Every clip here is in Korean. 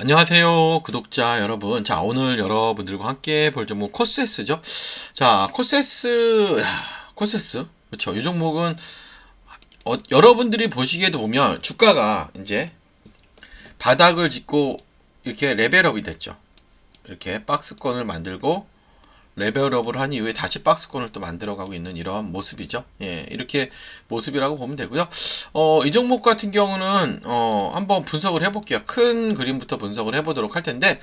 안녕하세요, 구독자 여러분. 자, 오늘 여러분들과 함께 볼 종목 코세스죠. 자, 코세스, 야, 코세스. 그렇죠. 이 종목은 어, 여러분들이 보시기에도 보면 주가가 이제 바닥을 짚고 이렇게 레벨업이 됐죠. 이렇게 박스권을 만들고 레벨업을 한 이후에 다시 박스권을 또 만들어가고 있는 이러한 모습이죠. 예, 이렇게 모습이라고 보면 되고요. 어, 이 종목 같은 경우는 어, 한번 분석을 해볼게요. 큰 그림부터 분석을 해보도록 할 텐데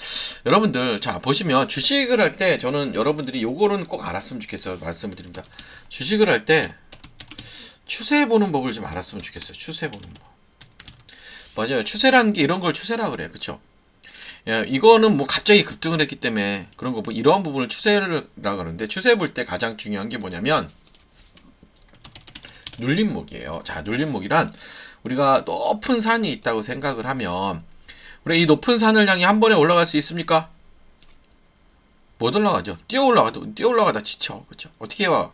여러분들 자 보시면 주식을 할 때 저는 여러분들이 요거는 꼭 알았으면 좋겠어요. 말씀을 드립니다. 주식을 할 때 추세 보는 법을 좀 알았으면 좋겠어요. 추세 보는 법. 맞아요. 추세라는 게 이런 걸 추세라 그래요. 그쵸? 예, 이거는 뭐 갑자기 급등을 했기 때문에 그런 거, 뭐 이러한 부분을 추세라 그러는데 추세 볼 때 가장 중요한 게 뭐냐면 눌림목이에요. 자, 눌림목이란 우리가 높은 산이 있다고 생각을 하면 우리 이 높은 산을 향해 한 번에 올라갈 수 있습니까? 못 올라가죠. 뛰어 올라가도 뛰어 올라가다 지쳐. 그렇죠? 어떻게 해요?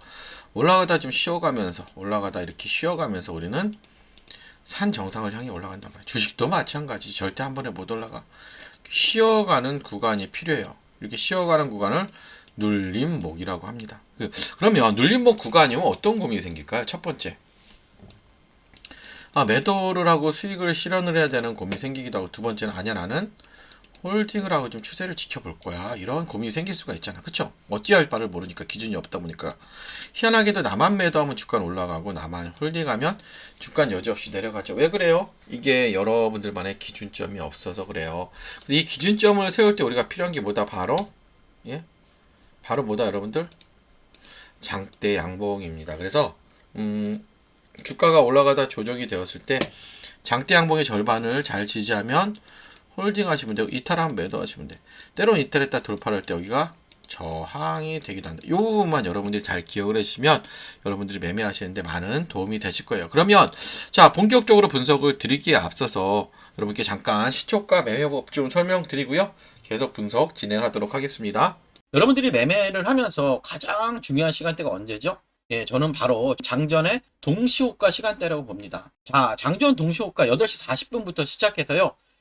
올라가다 좀 쉬어가면서 올라가다 이렇게 쉬어가면서 우리는 산 정상을 향해 올라간단 말이에요. 주식도 마찬가지. 절대 한 번에 못 올라가. 쉬어가는 구간이 필요해요. 이렇게 쉬어가는 구간을 눌림목이라고 합니다. 그, 그러면 눌림목 구간이면 어떤 고민이 생길까요? 첫 번째. 아, 매도를 하고 수익을 실현을 해야 되는 고민이 생기기도 하고 두 번째는 아니야 나는 홀딩을 하고 좀 추세를 지켜볼 거야. 이런 고민이 생길 수가 있잖아. 그쵸? 어찌 할 바를 모르니까 기준이 없다 보니까. 희한하게도 나만 매도하면 주가는 올라가고 나만 홀딩하면 주가는 여지없이 내려가죠. 왜 그래요? 이게 여러분들만의 기준점이 없어서 그래요. 이 기준점을 세울 때 우리가 필요한 게 뭐다? 바로 예? 바로 뭐다 여러분들? 장대 양봉입니다. 그래서 음, 주가가 올라가다 조정이 되었을 때 장대 양봉의 절반을 잘 지지하면 홀딩 하시면 되고 이탈하면 매도 하시면 돼. 때론 이탈했다 돌파를 할때 여기가 저항이 되기도 한다. 요 부분만 여러분들이 잘 기억을 해주시면 여러분들이 매매하시는데 많은 도움이 되실 거예요. 그러면 자 본격적으로 분석을 드리기에 앞서서 여러분께 잠깐 시초가 매매법 좀 설명드리고요. 계속 분석 진행하도록 하겠습니다. 여러분들이 매매를 하면서 가장 중요한 시간대가 언제죠? 예, 저는 바로 장전의 동시호가 시간대라고 봅니다. 자, 장전 동시호가 8시 40분부터 시작해서요.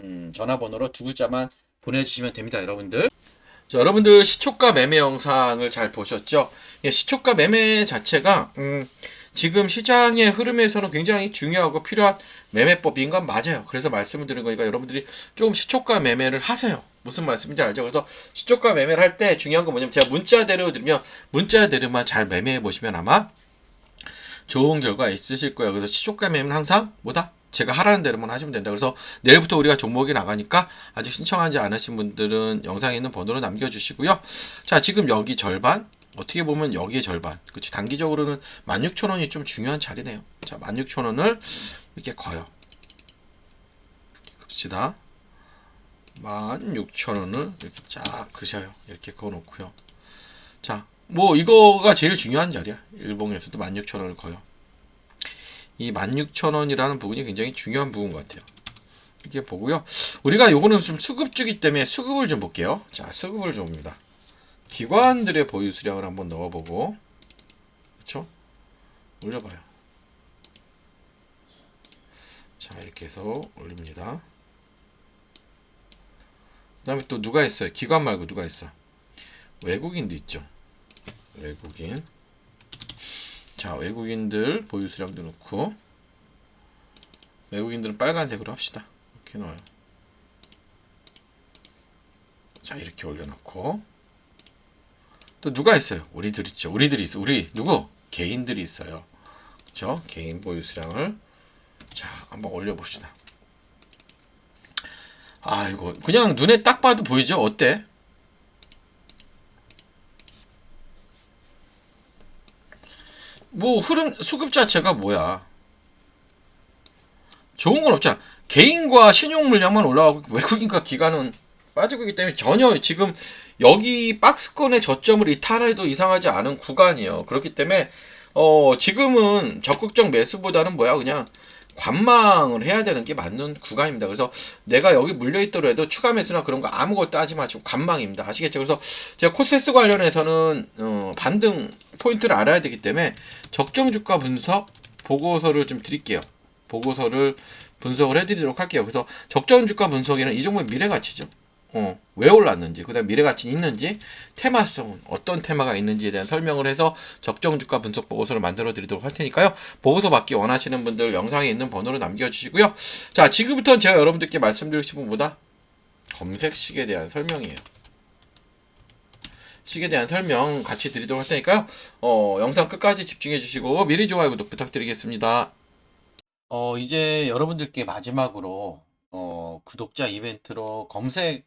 음, 전화번호로 두 글자만 보내주시면 됩니다, 여러분들. 자, 여러분들 시초가 매매 영상을 잘 보셨죠? 예, 시초가 매매 자체가 음, 지금 시장의 흐름에서는 굉장히 중요하고 필요한 매매법인 건 맞아요. 그래서 말씀을 드린 거니까 여러분들이 조금 시초가 매매를 하세요. 무슨 말씀인지 알죠? 그래서 시초가 매매를 할 때 중요한 건 뭐냐면 제가 문자대로 드리면 문자대로만 잘 매매해 보시면 아마 좋은 결과 있으실 거예요. 그래서 시초가 매매는 항상 뭐다? 제가 하라는 대로만 하시면 된다. 그래서 내일부터 우리가 종목이 나가니까 아직 신청하지 않으신 분들은 영상에 있는 번호로 남겨주시고요. 자, 지금 여기 절반. 어떻게 보면 여기에 절반. 그치. 단기적으로는 16,000원이 좀 중요한 자리네요. 자, 16,000원을 이렇게 거요. 봅시다. 16,000원을 이렇게 쫙 그셔요. 이렇게 그어 놓고요. 자, 뭐 이거가 제일 중요한 자리야. 일봉에서도 16,000원을 거요. 이 16,000원이라는 부분이 굉장히 중요한 부분 같아요. 이렇게 보고요. 우리가 요거는 좀 수급주기 때문에 수급을 좀 볼게요. 자, 수급을 좀 봅니다. 기관들의 보유 수량을 한번 넣어보고, 그쵸? 올려봐요. 자, 이렇게 해서 올립니다. 그 다음에 또 누가 있어요? 기관 말고 누가 있어? 외국인도 있죠. 외국인. 자, 외국인들 보유 수량도 넣고 외국인들은 빨간색으로 합시다. 이렇게 넣어요. 자, 이렇게 올려놓고 또 누가 있어요? 우리들 있죠. 우리들이 있어. 우리 누구? 개인들이 있어요. 그렇죠? 개인 보유 수량을 자, 한번 올려 봅시다. 아, 이거 그냥 눈에 딱 봐도 보이죠? 어때? 뭐 흐름 수급 자체가 뭐야? 좋은 건 없잖아. 개인과 신용 물량만 올라가고 외국인과 기관은 빠지고 있기 때문에 전혀 지금 여기 박스권의 저점을 이탈해도 이상하지 않은 구간이에요. 그렇기 때문에 어 지금은 적극적 매수보다는 뭐야 그냥 관망을 해야 되는 게 맞는 구간입니다. 그래서 내가 여기 물려 있더라도 추가 매수나 그런 거 아무것도 하지 마시고 관망입니다. 아시겠죠? 그래서 제가 코세스 관련해서는 어, 반등 포인트를 알아야 되기 때문에 적정 주가 분석 보고서를 좀 드릴게요. 보고서를 분석을 해드리도록 할게요. 그래서 적정 주가 분석에는 이 종목의 미래 가치죠. 어, 왜 올랐는지, 그다음 미래 가치는 있는지, 테마성은 어떤 테마가 있는지에 대한 설명을 해서 적정 주가 분석 보고서를 만들어 드리도록 할 테니까요. 보고서 받기 원하시는 분들 영상에 있는 번호로 남겨주시고요. 자, 지금부터는 제가 여러분들께 말씀드리고 싶은 것보다 검색식에 대한 설명이에요. 식에 대한 설명 같이 드리도록 할 테니까요. 어, 영상 끝까지 집중해 주시고 미리 좋아요 구독 부탁드리겠습니다. 어, 이제 여러분들께 마지막으로 어, 구독자 이벤트로 검색